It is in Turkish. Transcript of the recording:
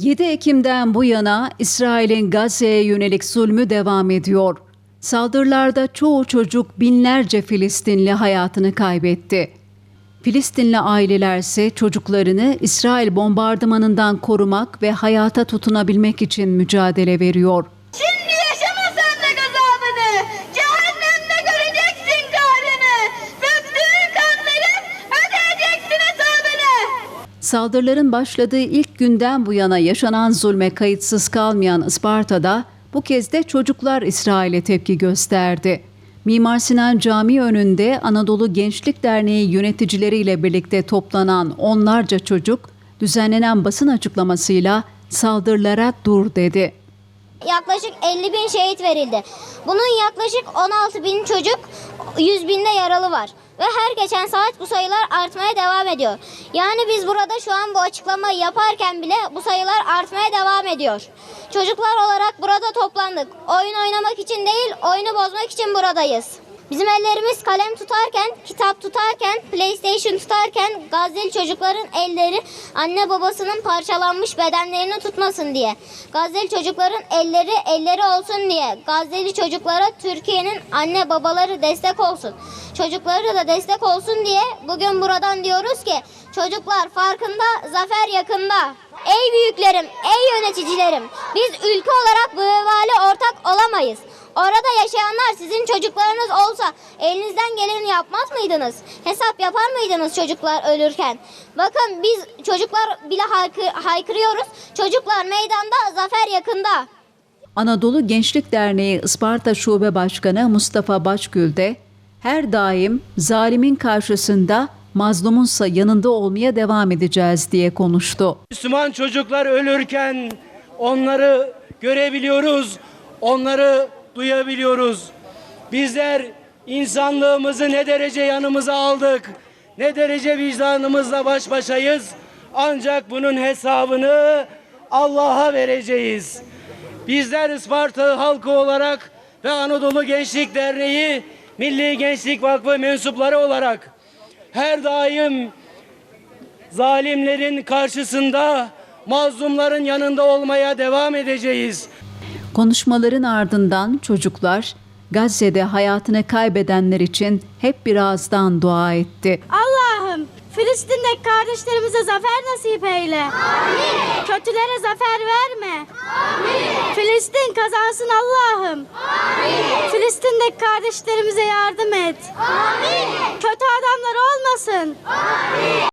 7 Ekim'den bu yana İsrail'in Gazze'ye yönelik zulmü devam ediyor. Saldırılarda çoğu çocuk binlerce Filistinli hayatını kaybetti. Filistinli aileler ise çocuklarını İsrail bombardımanından korumak ve hayata tutunabilmek için mücadele veriyor. Saldırıların başladığı ilk günden bu yana yaşanan zulme kayıtsız kalmayan Isparta'da bu kez de çocuklar İsrail'e tepki gösterdi. Mimar Sinan Camii önünde Anadolu Gençlik Derneği yöneticileriyle birlikte toplanan onlarca çocuk düzenlenen basın açıklamasıyla saldırılara dur dedi. Yaklaşık 50 bin şehit verildi. Bunun yaklaşık 16 bin çocuk, 100 binde yaralı var. Ve her geçen saat bu sayılar artmaya devam ediyor. Yani biz burada şu an bu açıklamayı yaparken bile bu sayılar artmaya devam ediyor. Çocuklar olarak burada toplandık. Oyun oynamak için değil, oyunu bozmak için buradayız. Bizim ellerimiz kalem tutarken, kitap tutarken, PlayStation tutarken Gazze'li çocukların elleri anne babasının parçalanmış bedenlerini tutmasın diye. Gazze'li çocukların elleri elleri olsun diye. Gazze'li çocuklara Türkiye'nin anne babaları destek olsun. Çocukları da destek olsun diye bugün buradan diyoruz ki çocuklar farkında, zafer yakında. Ey büyüklerim, ey yöneticilerim, biz ülke olarak bu vebale ortak olamayız. Orada yaşayanlar sizin çocuklarınız olsa elinizden geleni yapmaz mıydınız? Hesap yapar mıydınız çocuklar ölürken? Bakın biz çocuklar bile haykı- haykırıyoruz. Çocuklar meydanda, zafer yakında. Anadolu Gençlik Derneği Isparta Şube Başkanı Mustafa Başgül de her daim zalimin karşısında mazlumunsa yanında olmaya devam edeceğiz diye konuştu. Müslüman çocuklar ölürken onları görebiliyoruz, onları duyabiliyoruz. Bizler insanlığımızı ne derece yanımıza aldık, ne derece vicdanımızla baş başayız. Ancak bunun hesabını Allah'a vereceğiz. Bizler Isparta halkı olarak ve Anadolu Gençlik Derneği Milli Gençlik Vakfı mensupları olarak her daim zalimlerin karşısında mazlumların yanında olmaya devam edeceğiz. Konuşmaların ardından çocuklar Gazze'de hayatını kaybedenler için hep bir ağızdan dua etti. Allah'ım Filistin'deki kardeşlerimize zafer nasip eyle. Amin. Kötülere zafer verme. Amin. Filistin kazansın Allah'ım. Amin. Filistin'deki kardeşlerimize yardım et. Amin. Kötü adamlar olmasın. Amin.